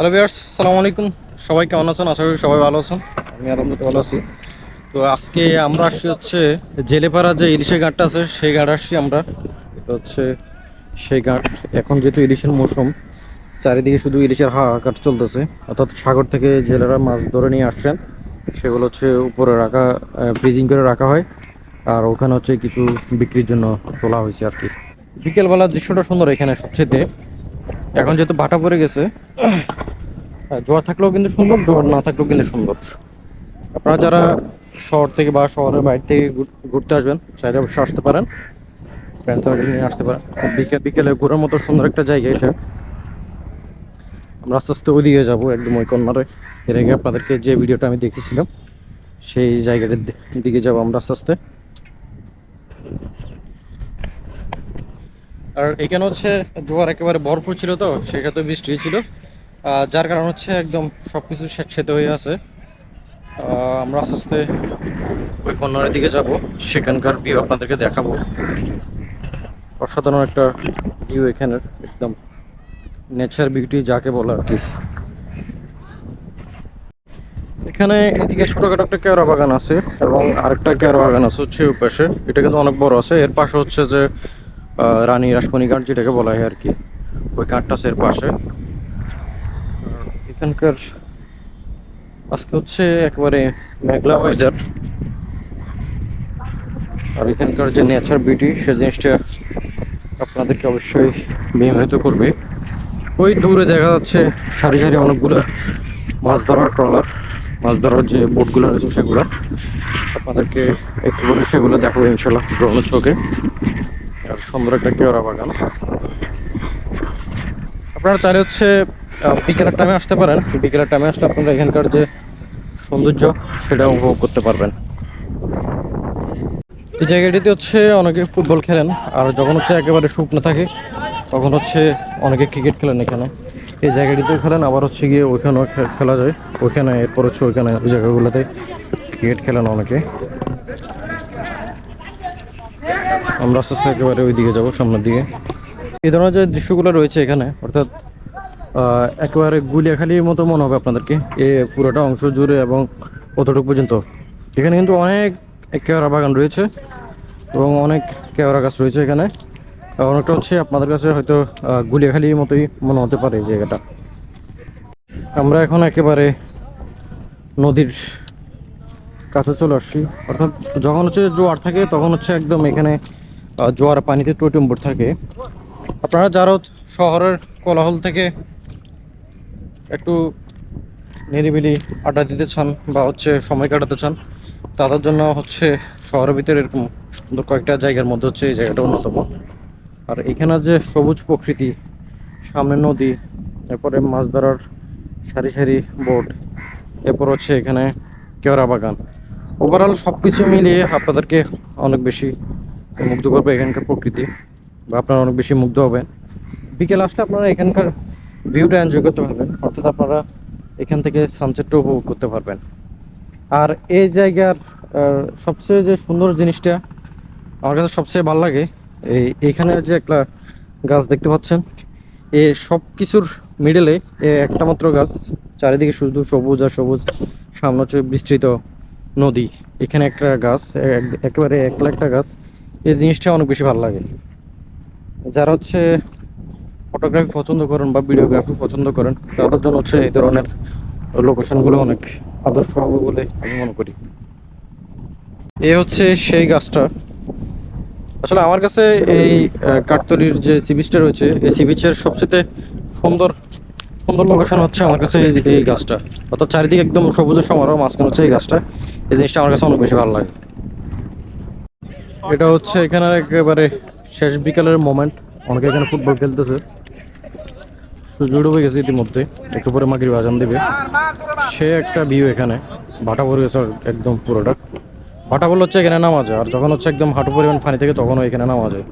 Hello বিয়ার্স সালামু আলাইকুম সবাই কেমন আছেন? আশা করি সবাই ভালো আছেন। আমি আলহামদুলিল্লাহ ভালো আছি। তো আজকে আমরা আসছি হচ্ছে জেলেপাড়া যে ইলিশের ঘাটটা আছে, সেই ঘাট আসছি আমরা। এটা হচ্ছে সেই ঘাট এখন যেহেতু ইলিশের মৌসুম, চারিদিকে শুধু ইলিশের হাহাকার চলতেছে। অর্থাৎ সাগর থেকে জেলেরা মাছ ধরে নিয়ে আসছেন। সেগুলো হচ্ছে উপরে রাখা ফ্রিজিং করে রাখা হয়। আর ওখানে হচ্ছে কিছু বিক্রির জন্য তোলা হয়েছে আর কি। বিকেলবেলার দৃশ্যটা সুন্দর এখানে সবচেয়ে। এখন যেহেতু ভাটা পড়ে গেছে জোয়ার থাকলেও কিন্তু সুন্দর জোয়ার না থাকলেও কিন্তু সুন্দর আপনারা যারা শহর থেকে বা শহরের বাইরে থেকে ঘুরতে আসবেন, চাইলে অবশ্যই আসতে পারেন। ফ্রেন্ড নিয়ে আসতে পারেন। বিকেল বিকেলে ঘোরার মতো সুন্দর একটা জায়গা এটা। আমরা আস্তে আস্তে ওইদিকে যাব, একদম ওই কর্নারে। এর আগে আপনাদেরকে যে ভিডিওটা আমি দেখেছিলাম, সেই জায়গাটার দিকে যাব আমরা আস্তে আস্তে। আর এখানে হচ্ছে জোয়ার একেবারে ভরপুর ছিল তো সেই সাথে বৃষ্টি ছিল যার কারণ হচ্ছে একদম সব কিছু স্যাঁতস্যাঁতে হয়ে আছে। আমরা আস্তে আস্তে ওই কন্যার দিকে যাব, সেখানকার ভিউ আপনাদেরকে দেখাবো। অসাধারণ একটা ভিউ এখানের একদম নেচার বিউটি যাকে বলে আর কি। এখানে এদিকে ছোটখাটো একটা কেওড়া বাগান আছে এবং আরেকটা কেওড়া বাগান আছে হচ্ছে পাশে, এটা কিন্তু অনেক বড় আছে। এর পাশে হচ্ছে যে রানী রাসমণি ঘাট যেটাকে বলা হয় আর কি, ওই ঘাটটা আছে এর পাশে এখানকার আজকে হচ্ছে একেবারে মেঘলা ওয়েদার আর এখানকার যে নেচার বিউটি সে জিনিসটা আপনাদেরকে অবশ্যই বিমোহিত করবে। ওই দূরে দেখা যাচ্ছে সারি সারি অনেকগুলো মাছ ধরার ট্রলার। মাছ ধরার যে বোটগুলো রয়েছে সেগুলো। আপনাদেরকে একটু করে সেগুলো দেখাবো ইনশাল্লাহ ড্রোনের চোখে আর সুন্দর একটা কেওড়া বাগান। আপনারা চাইলে হচ্ছে বিকেলের টাইমে আসতে পারেন। বিকেলের টাইমে আসলে আপনারা এখানকার যে সৌন্দর্য, সেটা উপভোগ করতে পারবেন। এই জায়গাটিতে হচ্ছে অনেকে ফুটবল খেলেন। আর যখন হচ্ছে একেবারে শুকনো থাকে, তখন হচ্ছে অনেকে ক্রিকেট খেলেন এখানে। এই জায়গাটিতেও খেলেন, আবার হচ্ছে গিয়ে ওইখানেও খেলা যায়। ওইখানে, এরপর হচ্ছে ওইখানে ওই জায়গাগুলোতে ক্রিকেট খেলেন অনেকে। আমরা আস্তে আস্তে একেবারে ওই দিকে যাব, সামনের দিকে। এই ধরনের যে দৃশ্যগুলো রয়েছে এখানে, অর্থাৎ একেবারে গুলিয়াখালির মতো মনে হবে আপনাদেরকে, এ পুরোটা অংশ জুড়ে এবং কতটুকু পর্যন্ত। এখানে কিন্তু অনেক কেওড়া বাগান রয়েছে এবং অনেক কেওড়া গাছ রয়েছে এখানে। অনেকটা হচ্ছে আপনাদের কাছে হয়তো গুলিয়াখালির মতোই মনে হতে পারে এই জায়গাটা। আমরা এখন একেবারে নদীর কাছে চলে আসছি। অর্থাৎ যখন হচ্ছে জোয়ার থাকে, তখন হচ্ছে একদম এখানে জোয়ার পানিতে টইটম্বুর থাকে। আপনারা যারা শহরের কোলাহল থেকে একটু নিরিবিলি আড্ডা দিতে চান বা হচ্ছে সময় কাটাতে চান, তাদের জন্য হচ্ছে শহরের ভিতরে এরকম সুন্দর কয়েকটা জায়গার মধ্যে হচ্ছে এই জায়গাটা অন্যতম। আর এখানে যে সবুজ প্রকৃতি, সামনে নদী, এরপরে মাছ ধরার সারি সারি বোট, এরপর হচ্ছে এখানে কেওড়া বাগান। ওভারঅল সব কিছু মিলিয়ে আপনাদেরকে অনেক বেশি মুগ্ধ করবে এখানকার প্রকৃতি বা আপনারা অনেক বেশি মুগ্ধ হবেন। বিকেল আসলে আপনারা এখানকার ভিউটা এনজয় করতে পারবেন, অর্থাৎ আপনারা এখান থেকে সানসেটটা উপভোগ করতে পারবেন। আর এই জায়গার সবচেয়ে যে সুন্দর জিনিসটা আমার কাছে সবচেয়ে ভালো লাগে, এই এইখানে যে একটা গাছ দেখতে পাচ্ছেন, এ সব কিছুর মিডলে একটা মাত্র গাছ, চারিদিকে শুধু সবুজ আর সবুজ, সামনে হচ্ছে বিস্তৃত নদী, এখানে একটা গাছ একেবারে একলা একটা গাছ, এই জিনিসটা অনেক বেশি ভালো লাগে। যারা হচ্ছে ফটোগ্রাফি পছন্দ করেন বা ভিডিওগ্রাফি পছন্দ করেন, তাদের জন্য হচ্ছে এই ধরনের লোকেশনগুলো অনেক আদর্শ হবে বলে আমি মনে করি। এ হচ্ছে সেই গাছটা। আসলে আমার কাছে এই কাঠতলির যে সি বিচটা রয়েছে, এই সি বিচের সবচেয়ে সুন্দর সুন্দর লোকেশন হচ্ছে আমার কাছে এই গাছটা। অর্থাৎ চারিদিকে একদম সবুজের সমারোহ, মাঝখানে হচ্ছে এই গাছটা। এই জিনিসটা আমার কাছে অনেক বেশি ভালো লাগে। এটা হচ্ছে এখানে একেবারে শেষ বিকালের মোমেন্ট অনেকে এখানে ফুটবল খেলতেছে। সূর্য ডুবে গেছে ইতিমধ্যে। একটু পরে মাগরিব আজান দেবে। সে একটা ভিউ এখানে। ভাটা পড়ে গেছে একদম পুরোটা। ভাটা বললে হচ্ছে এখানে নামা যায় আর যখন হচ্ছে একদম হাঁটু পরিমাণ পানি থেকে তখনও এখানে নামা যায়